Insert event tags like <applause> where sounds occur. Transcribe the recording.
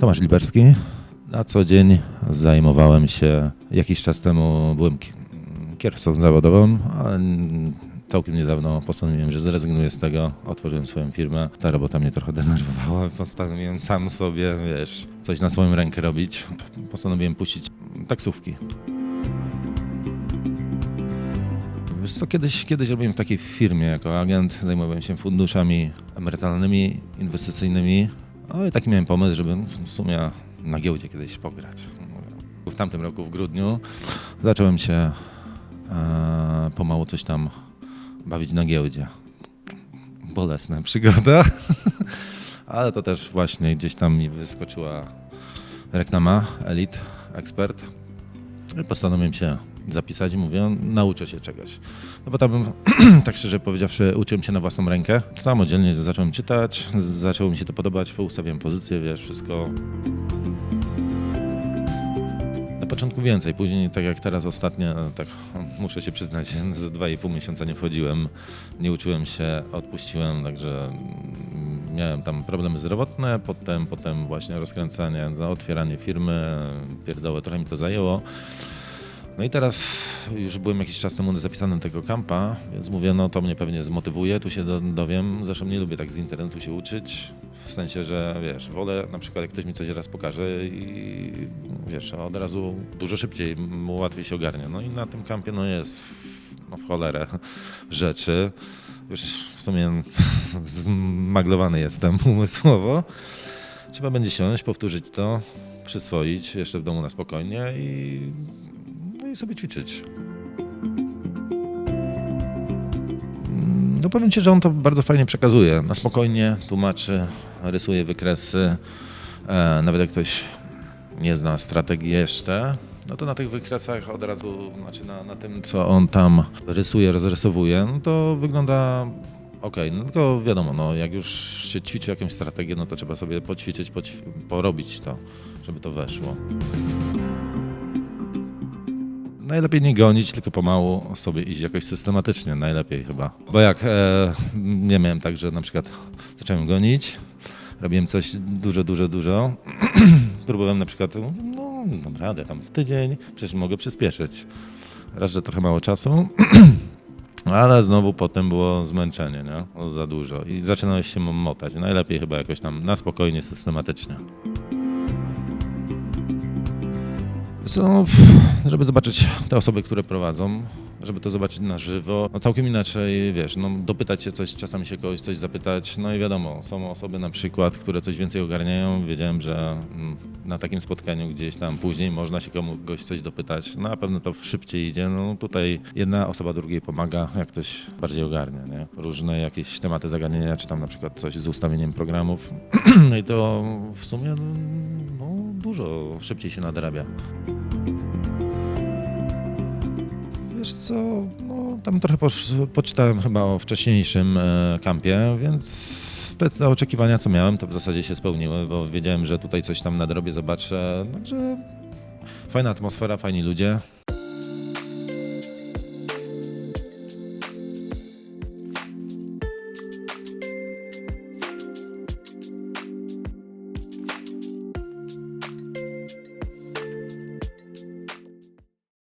Tomasz Liberski. Na co dzień zajmowałem się, jakiś czas temu byłem ki- kierowcą zawodowym, ale całkiem niedawno postanowiłem, że zrezygnuję z tego. Otworzyłem swoją firmę. Ta robota mnie trochę denerwowała. <laughs> Postanowiłem sam sobie, wiesz, coś na swoją rękę robić. Postanowiłem puścić taksówki. Wiesz co, kiedyś, kiedyś robiłem w takiej firmie jako agent, zajmowałem się funduszami emerytalnymi, inwestycyjnymi. No i taki miałem pomysł, żeby w sumie na giełdzie kiedyś pograć. W tamtym roku, w grudniu, zacząłem się e, pomału coś tam bawić na giełdzie. Bolesna <laughs> przygoda, ale to też właśnie gdzieś tam mi wyskoczyła reklama Elite Expert. I postanowiłem się zapisać i mówię, nauczę się czegoś. No bo tam, <clears throat> tak szczerze powiedziawszy, uczyłem się na własną rękę. Samodzielnie zacząłem czytać, zaczęło mi się to podobać, poustawiłem pozycję, wiesz, wszystko. Na początku więcej, później tak jak teraz ostatnio, tak muszę się przyznać, <laughs> z 2,5 miesiąca nie wchodziłem, nie uczyłem się, odpuściłem, także miałem tam problemy zdrowotne, potem, potem właśnie rozkręcanie, no, otwieranie firmy, pierdołę, trochę mi to zajęło. No i teraz już byłem jakiś czas temu zapisany do tego kampa, więc mówię, no to mnie pewnie zmotywuje, tu się do- dowiem. Zresztą nie lubię tak z internetu się uczyć, w sensie, że wiesz, wolę na przykład jak ktoś mi coś raz pokaże i wiesz, od razu dużo szybciej, m, łatwiej się ogarnia. No i na tym kampie no jest no w cholerę rzeczy. Już w sumie <laughs> zmaglowany jestem <laughs> umysłowo. Trzeba będzie siąść, powtórzyć to, przyswoić jeszcze w domu na spokojnie i sobie ćwiczyć. No powiem Ci, że on to bardzo fajnie przekazuje. Na spokojnie tłumaczy, rysuje wykresy. E, nawet jak ktoś nie zna strategii jeszcze, no to na tych wykresach od razu, znaczy na, na tym, co on tam rysuje, rozrysowuje, no to wygląda ok. No tylko wiadomo, no jak już się ćwiczy jakąś strategię, no to trzeba sobie poćwiczyć, poć- porobić to, żeby to weszło. Najlepiej nie gonić, tylko pomału sobie iść jakoś systematycznie, najlepiej chyba. Bo jak e, nie miałem tak, że na przykład zacząłem gonić, robiłem coś dużo, dużo, dużo, <clears throat> próbowałem na przykład, no dam radę tam w tydzień, przecież mogę przyspieszyć. Raz, że trochę mało czasu, <clears throat> ale znowu potem było zmęczenie, nie? Za dużo i zaczynałeś się motać. Najlepiej chyba jakoś tam na spokojnie, systematycznie. Co, żeby zobaczyć te osoby, które prowadzą, żeby to zobaczyć na żywo, no całkiem inaczej, wiesz, no dopytać się coś, czasami się kogoś coś zapytać, no i wiadomo, są osoby na przykład, które coś więcej ogarniają, wiedziałem, że mm, na takim spotkaniu gdzieś tam później można się komuś coś dopytać, no na pewno to szybciej idzie, no tutaj jedna osoba drugiej pomaga, jak ktoś bardziej ogarnia, nie? Różne jakieś tematy zagadnienia, czy tam na przykład coś z ustawieniem programów, <clears throat> no i to w sumie no, dużo szybciej się nadrabia. Wiesz co, no, tam trochę posz, poczytałem chyba o wcześniejszym e, kampie, więc te, oczekiwania, co miałem, to w zasadzie się spełniły, bo wiedziałem, że tutaj coś tam na drobie zobaczę, także fajna atmosfera, fajni ludzie,